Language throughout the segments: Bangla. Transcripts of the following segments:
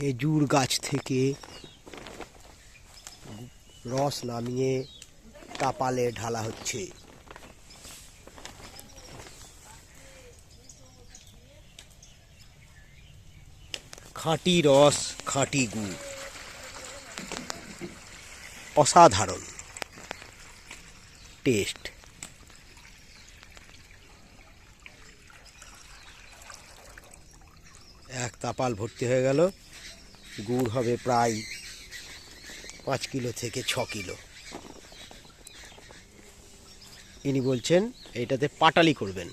খেজুর গাছ থেকে রস নামিয়ে তাপালে ঢালা হচ্ছে। খাঁটি রস, খাঁটি গুড়। অসাধারণ। টেস্ট। এক তাপাল ভর্তি হয়ে গেল। গুড় হবে প্রায় পাঁচ কিলো থেকে ছ কিলো। ইনি বলছেন, এটাতে পাটালি করবেন।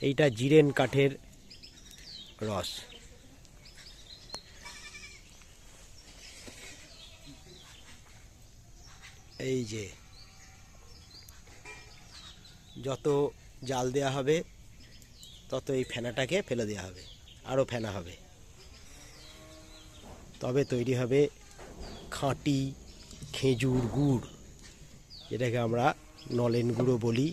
এইটা জিরেন কাঠের রস। এই যে, যত জাল দেওয়া হবে তত এই ফেনাটাকে ফেলে দেওয়া হবে, আরও ফেনা হবে। তবে তৈরি হবে খাঁটি খেজুর গুড়, যেটাকে আমরা নলেন গুঁড়ো বলি।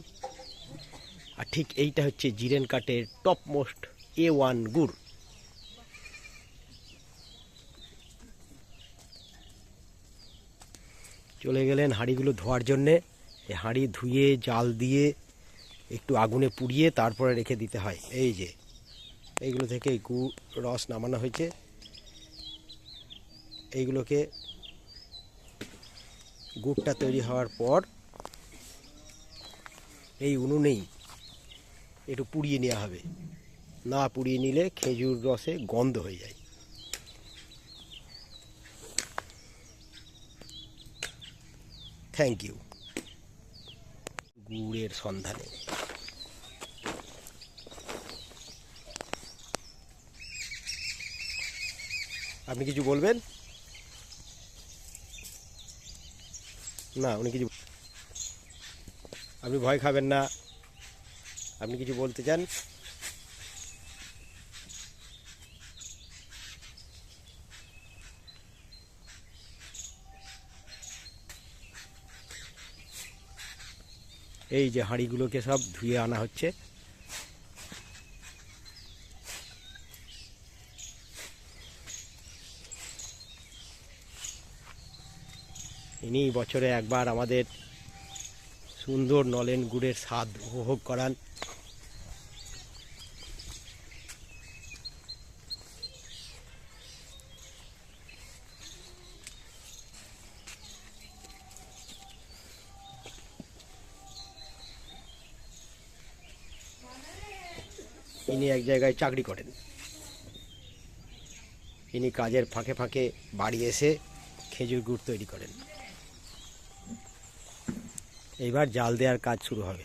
আর ঠিক এইটা হচ্ছে জিরেন কাঠের টপ মোস্ট এ ওয়ান গুড়। চলে গেলেন হাঁড়িগুলো ধোয়ার জন্যে। এই হাঁড়ি ধুয়ে, জাল দিয়ে একটু আগুনে পুড়িয়ে তারপরে রেখে দিতে হয়। এই যে, এইগুলো থেকে এই গু, রস নামানো হয়েছে। এইগুলোকে গুড়টা তৈরি হওয়ার পর এই উনুনেই একটু পুড়িয়ে নেওয়া হবে। না পুড়িয়ে নিলে খেজুর রসে গন্ধ হয়ে যায়। থ্যাংক ইউ গুড়ের সন্ধানে। আপনি কিছু বলবেন? না, উনি কিছু আপনি ভয় খাবেন না। আপনি কিছু বলতে চান? এই যে হাঁড়িগুলোকে সব ধুয়ে আনা হচ্ছে। ইনি বছরে একবার আমাদের সুন্দর নলেন গুড়ের স্বাদ উপভোগ করান। ইনি এক জায়গায় চাকরি করেন। ইনি কাজের ফাঁকে ফাঁকে বাড়ি এসে খেজুর গুড় তৈরি করেন। এইবার জাল দেওয়ার কাজ শুরু হবে।